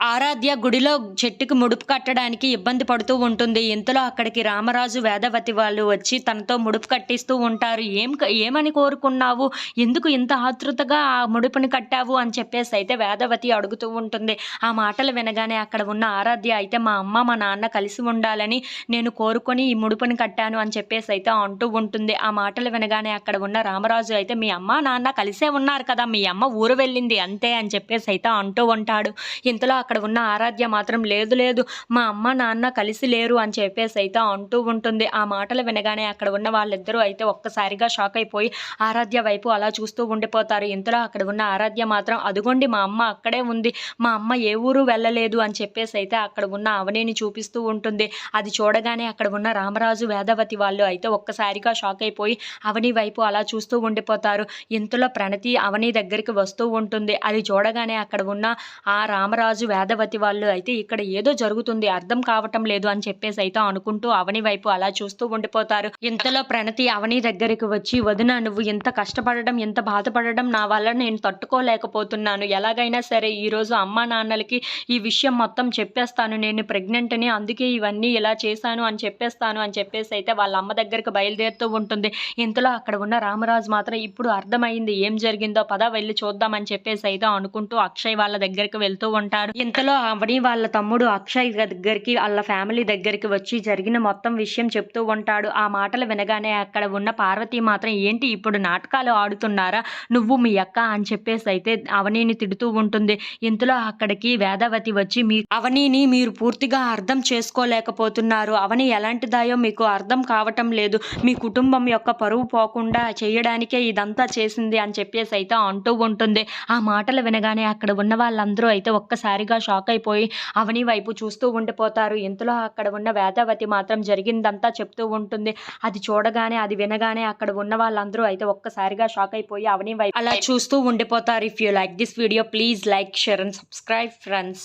ఆరాధ్య గుడిలో చెట్టుకి ముడుపు కట్టడానికి ఇబ్బంది పడుతూ ఉంటుంది. ఇంతలో అక్కడికి రామరాజు వేదవతి వాళ్ళు వచ్చి తనతో ముడుపు కట్టిస్తూ ఉంటారు. ఏం ఏమని కోరుకున్నావు? ఎందుకు ఇంత ఆతృతగా ఆ ముడుపుని కట్టావు? అని చెప్పేసి అయితే వేదవతి అడుగుతూ ఉంటుంది. ఆ మాటలు వినగానే అక్కడ ఉన్న ఆరాధ్య అయితే మా అమ్మ మా నాన్న కలిసి ఉండాలని నేను కోరుకొని ఈ ముడుపుని కట్టాను అని చెప్పేసి అయితే అంటూ ఉంటుంది. ఆ మాటలు వినగానే అక్కడ ఉన్న రామరాజు అయితే మీ అమ్మ నాన్న కలిసే ఉన్నారు కదా మీ అమ్మ ఊరు వెళ్ళింది అంతే అని చెప్పేసి అయితే అంటూ ఉంటాడు. ఇంతలో అక్కడ ఉన్న ఆరాధ్య మాత్రం లేదు లేదు మా అమ్మ నాన్న కలిసి లేరు అని చెప్పేసి అయితే అంటూ ఉంటుంది. ఆ మాటలు వినగానే అక్కడ ఉన్న వాళ్ళిద్దరూ అయితే ఒక్కసారిగా షాక్ అయిపోయి ఆరాధ్య వైపు అలా చూస్తూ ఉండిపోతారు. ఇంతలో అక్కడ ఉన్న ఆరాధ్య మాత్రం అదుగోండి మా అమ్మ అక్కడే ఉంది. మా అమ్మ ఏ ఊరు వెళ్ళలేదు అని చెప్పేసి అయితే అక్కడ ఉన్న అవనిని చూపిస్తూ ఉంటుంది. అది చూడగానే అక్కడ ఉన్న రామరాజు వేదవతి వాళ్ళు అయితే ఒక్కసారిగా షాక్ అయిపోయి అవని వైపు అలా చూస్తూ ఉండిపోతారు. ఇంతలో ప్రణతి అవని దగ్గరికి వస్తూ ఉంటుంది. అది చూడగానే అక్కడ ఉన్న ఆ రామరాజు యాదవతి వాళ్ళు అయితే ఇక్కడ ఏదో జరుగుతుంది అర్థం కావటం లేదు అని చెప్పేసి అయితే అనుకుంటూ అవని వైపు అలా చూస్తూ ఉండిపోతారు. ఇంతలో ప్రణతి అవని దగ్గరికి వచ్చి వదిన నువ్వు ఇంత కష్టపడడం ఇంత బాధపడడం నా వల్ల నేను తట్టుకోలేకపోతున్నాను. ఎలాగైనా సరే ఈరోజు అమ్మా నాన్నలకి ఈ విషయం మొత్తం చెప్పేస్తాను. నేను ప్రెగ్నెంట్ అని అందుకే ఇవన్నీ ఇలా చేశాను అని చెప్పేస్తాను అని చెప్పేసి అయితే వాళ్ళ అమ్మ దగ్గరికి బయలుదేరుతూ ఉంటుంది. ఇంతలో అక్కడ ఉన్న రామరాజు మాత్రం ఇప్పుడు అర్థమైంది ఏం జరిగిందో పద వెళ్ళి చూద్దామని చెప్పేసి అయితే అనుకుంటూ అక్షయ్ వాళ్ళ దగ్గరికి వెళ్తూ ఉంటాడు. ఇంతలో అవని వాళ్ళ తమ్ముడు అక్షయ్ దగ్గరికి వాళ్ళ ఫ్యామిలీ దగ్గరికి వచ్చి జరిగిన మొత్తం విషయం చెప్తూ ఉంటాడు. ఆ మాటలు వినగానే అక్కడ ఉన్న పార్వతి మాత్రం ఏంటి ఇప్పుడు నాటకాలు ఆడుతున్నారా? నువ్వు మీ అక్క అని చెప్పేసి అయితే అవనీని తిడుతూ ఉంటుంది. ఇంతలో అక్కడికి వేదవతి వచ్చి మీ అవనీని మీరు పూర్తిగా అర్థం చేసుకోలేకపోతున్నారు. అవని ఎలాంటిదాయో మీకు అర్థం కావటం లేదు. మీ కుటుంబం యొక్క పరువు పోకుండా చేయడానికే ఇదంతా చేసింది అని చెప్పేసి అయితే అంటూ ఉంటుంది. ఆ మాటలు వినగానే అక్కడ ఉన్న వాళ్ళందరూ అయితే ఒక్కసారిగా షాక్ అయిపోయి అవని వైపు చూస్తూ ఉండిపోతారు. ఇంతలో అక్కడ ఉన్న వేదావతి మాత్రం జరిగిందంతా చెప్తూ ఉంటుంది. అది చూడగానే అది వినగానే అక్కడ ఉన్న వాళ్ళందరూ అయితే ఒక్కసారిగా షాక్ అయిపోయి అవని వైపు అలా చూస్తూ ఉండిపోతారు. If you like this video please like share and subscribe friends